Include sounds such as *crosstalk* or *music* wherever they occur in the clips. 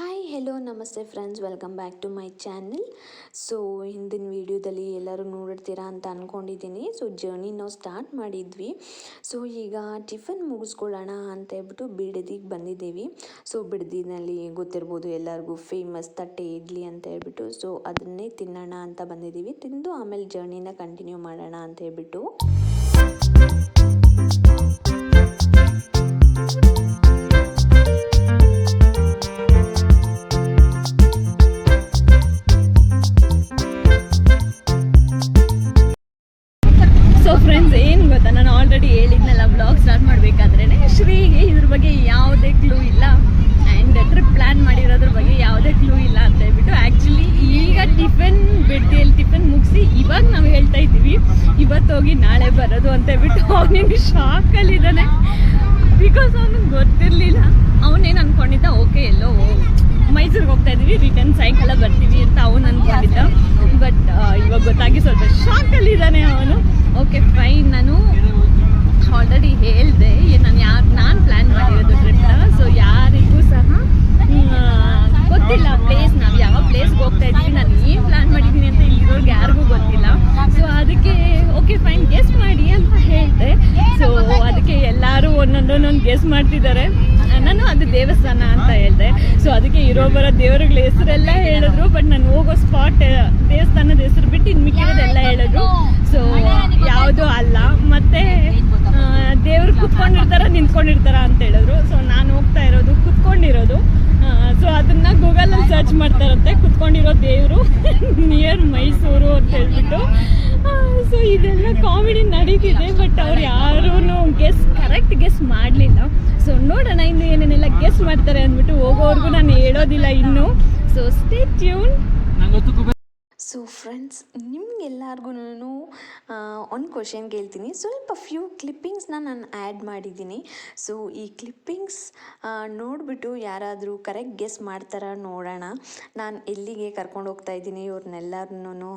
Hi hello ನಮಸ್ತೆ friends welcome back to my channel so ಹಿಂದಿನ ವೀಡಿಯೋದಲ್ಲಿ ಎಲ್ಲರೂ ನೋಡಿರ್ತೀರಾ ಅಂತ ಅಂದ್ಕೊಂಡಿದ್ದೀನಿ ಸೊ ಜರ್ನಿ ನಾವು ಸ್ಟಾರ್ಟ್ ಮಾಡಿದ್ವಿ. ಸೊ ಈಗ ಟಿಫನ್ ಮುಗಿಸ್ಕೊಳ್ಳೋಣ ಅಂತ ಹೇಳ್ಬಿಟ್ಟು ಬಿಡದಿಗೆ ಬಂದಿದ್ದೀವಿ. ಸೊ ಬಿಡದಿನಲ್ಲಿ ಗೊತ್ತಿರ್ಬೋದು ಎಲ್ಲರಿಗೂ ಫೇಮಸ್ ತಟ್ಟೆ ಇಡ್ಲಿ ಅಂತ ಹೇಳ್ಬಿಟ್ಟು. ಸೊ ಅದನ್ನೇ ತಿನ್ನೋಣ ಅಂತ ಬಂದಿದ್ದೀವಿ. ತಿಂದು ಆಮೇಲೆ ಜರ್ನಿನ ಕಂಟಿನ್ಯೂ ಮಾಡೋಣ ಅಂತ ಹೇಳ್ಬಿಟ್ಟು. ಸೊ ಫ್ರೆಂಡ್ಸ್ ಏನು ಗೊತ್ತಾ? ನಾನು ಆಲ್ರೆಡಿ ಹೇಳಿದ್ನಲ್ಲ ಬ್ಲಾಗ್ ಸ್ಟಾರ್ಟ್ ಮಾಡಬೇಕಾದ್ರೆ ಶ್ರೀಗೆ ಇದ್ರ ಬಗ್ಗೆ ಯಾವುದೇ ಕ್ಲೂ ಇಲ್ಲ. ಆ್ಯಂಡ್ ಟ್ರಿಪ್ ಪ್ಲ್ಯಾನ್ ಮಾಡಿರೋದ್ರ ಬಗ್ಗೆ ಯಾವುದೇ ಕ್ಲೂ ಇಲ್ಲ ಅಂತ ಹೇಳ್ಬಿಟ್ಟು ಆ್ಯಕ್ಚುಲಿ ಈಗ ಟಿಫನ್ ಬಿಡ್ತಿಯಲ್ಲಿ ಟಿಫನ್ ಮುಗಿಸಿ ಇವಾಗ ನಾವು ಹೇಳ್ತಾ ಇದ್ದೀವಿ. ಇವತ್ತು ಹೋಗಿ ನಾಳೆ ಬರೋದು ಅಂತ ಹೇಳ್ಬಿಟ್ಟು ಅವನಿಗೆ ಶಾಕಲ್ಲಿದ್ದಾನೆ ಬಿಕಾಸ್ ಅವನಿಗೆ ಗೊತ್ತಿರಲಿಲ್ಲ. ಅವನೇನು ಅನ್ಕೊಂಡಿದ್ದ? ಓಕೆ ಎಲ್ಲೋ ಮೈಸೂರಿಗೆ ಹೋಗ್ತಾ ಇದ್ದೀವಿ. ರಿಟರ್ನ್ ಸಾಯಂಕಾಲ ಬರ್ತೀವಿ ಅಂತ ಅವನು ಅನ್ಕೊಂಡಿದ್ದ. ಬಟ್ ಇವಾಗ ಗೊತ್ತಾಗಿ ಸ್ವಲ್ಪ ಶಾಕಲ್ಲಿದ್ದಾನೆ ಅವನು. ಓಕೆ ಫೈನ್ ನಾನು ಆಲ್ರೆಡಿ ಹೇಳಿದೆ. ನಾನು ಯಾರು ನಾನು ಪ್ಲ್ಯಾನ್ ಮಾಡಿರೋದು ಟ್ರಿಪ್ನ ಸೊ ಯಾರಿಗೂ ಸಹ ಗೊತ್ತಿಲ್ಲ ಪ್ಲೇಸ್ ನಾವು ಯಾವ ಪ್ಲೇಸ್ಗೆ ಹೋಗ್ತಾ ಇದ್ದೀವಿ, ನಾನು ಏನು ಪ್ಲ್ಯಾನ್ ಮಾಡಿದ್ದೀನಿ ಅಂತ ಇಲ್ಲಿರೋರ್ಗೆ ಯಾರಿಗೂ ಗೊತ್ತಿಲ್ಲ. ಸೊ ಅದಕ್ಕೆ ಓಕೆ ಫೈನ್ ಗೆಸ್ಟ್ ಮಾಡಿ ಅಂತ ಹೇಳಿದೆ. ಸೊ ಅದಕ್ಕೆ ಎಲ್ಲರೂ ಒಂದೊಂದೊಂದೊಂದು ಗೆಸ್ಟ್ ಮಾಡ್ತಿದ್ದಾರೆ. ನಾನು ಅದು ದೇವಸ್ಥಾನ ಅಂತ ಹೇಳಿದೆ. ಸೊ ಅದಕ್ಕೆ ಇರೋ ಬರೋ ದೇವರುಗಳ ಹೆಸರೆಲ್ಲ ಹೇಳಿದ್ರು ಬಟ್ ನಾನು ಹೋಗೋ ಸ್ಪಾಟ್ ದೇವಸ್ಥಾನದ ಹೆಸರು ಬಿಟ್ಟು ಇನ್ನು ಸೊ ಯಾವುದೂ ಅಲ್ಲ. ಮತ್ತೆ ದೇವ್ರು ಕುತ್ಕೊಂಡಿರ್ತಾರ ನಿಂತ್ಕೊಂಡಿರ್ತಾರ ಅಂತ ಹೇಳಿದ್ರು. ಸೊ ನಾನು ಹೋಗ್ತಾ ಇರೋದು ಕುತ್ಕೊಂಡಿರೋದು. ಸೊ ಅದನ್ನ ಗೂಗಲಲ್ಲಿ ಸರ್ಚ್ ಮಾಡ್ತಾರಂತೆ. ಕುತ್ಕೊಂಡಿರೋ ದೇವರು ನಿಯರ್ *laughs* ಮೈಸೂರು ಅಂತ ಹೇಳ್ಬಿಟ್ಟು. ಸೊ ಇದೆಲ್ಲ ಕಾಮಿಡಿ ನಡೀತಿದೆ ಬಟ್ ಅವ್ರು ಯಾರೂ ಗೆಸ್ ಕರೆಕ್ಟ್ ಗೆಸ್ ಮಾಡಲಿಲ್ಲ. ಸೊ ನೋಡೋಣ ಇನ್ನು ಏನೇನೆಲ್ಲ ಗೆಸ್ ಮಾಡ್ತಾರೆ ಅಂದ್ಬಿಟ್ಟು ಹೋಗೋವರೆಗೂ ನಾನು ಹೇಳೋದಿಲ್ಲ ಇನ್ನು. So stay tuned so friends ನಿಮ್ಗೆಲ್ಲರಿಗೂ ಒಂದು ಕ್ವಶನ್ ಕೇಳ್ತೀನಿ. ಸ್ವಲ್ಪ ಫ್ಯೂ ಕ್ಲಿಪ್ಪಿಂಗ್ಸ್ನ ನಾನು ಆ್ಯಡ್ ಮಾಡಿದ್ದೀನಿ. ಸೊ ಈ ಕ್ಲಿಪ್ಪಿಂಗ್ಸ್ ನೋಡಿಬಿಟ್ಟು ಯಾರಾದರೂ ಕರೆಕ್ಟ್ ಗೆಸ್ ಮಾಡ್ತಾರ ನೋಡೋಣ. ನಾನು ಎಲ್ಲಿಗೆ ಕರ್ಕೊಂಡು ಹೋಗ್ತಾ ಇದ್ದೀನಿ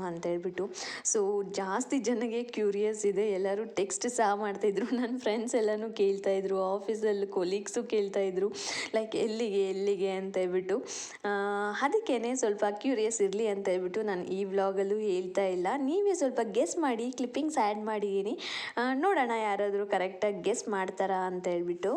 ಅಂತ ಹೇಳ್ಬಿಟ್ಟು. ಸೊ ಜಾಸ್ತಿ ಜನಗೆ ಕ್ಯೂರಿಯಸ್ ಇದೆ. ಎಲ್ಲರೂ ಟೆಕ್ಸ್ಟ್ ಸಹ ಮಾಡ್ತಾಯಿದ್ರು. ನನ್ನ ಫ್ರೆಂಡ್ಸ್ ಎಲ್ಲನೂ ಕೇಳ್ತಾಯಿದ್ರು ಆಫೀಸಲ್ಲಿ ಕೊಲೀಗ್ಸು ಕೇಳ್ತಾಯಿದ್ರು ಲೈಕ್ ಎಲ್ಲಿಗೆ ಎಲ್ಲಿಗೆ ಅಂತ ಹೇಳ್ಬಿಟ್ಟು. ಅದಕ್ಕೇ ಸ್ವಲ್ಪ ಕ್ಯೂರಿಯಸ್ ಇರಲಿ ಅಂತ ಹೇಳ್ಬಿಟ್ಟು ನಾನು ಈ ವ್ಲಾಗಲ್ಲೂ ಹೇಳ್ತಾ ಇಲ್ಲ. ನೀವೇ ಸ್ವಲ್ಪ ಗೆಸ್ ಮಾಡಿ ಕ್ಲಿಪ್ಪಿಂಗ್ಸ್ ಆ್ಯಡ್ ಮಾಡಿದ್ದೀನಿ ನೋಡೋಣ ಯಾರಾದರೂ ಕರೆಕ್ಟಾಗಿ ಗೆಸ್ ಮಾಡ್ತಾರಾ ಅಂತ ಹೇಳ್ಬಿಟ್ಟು.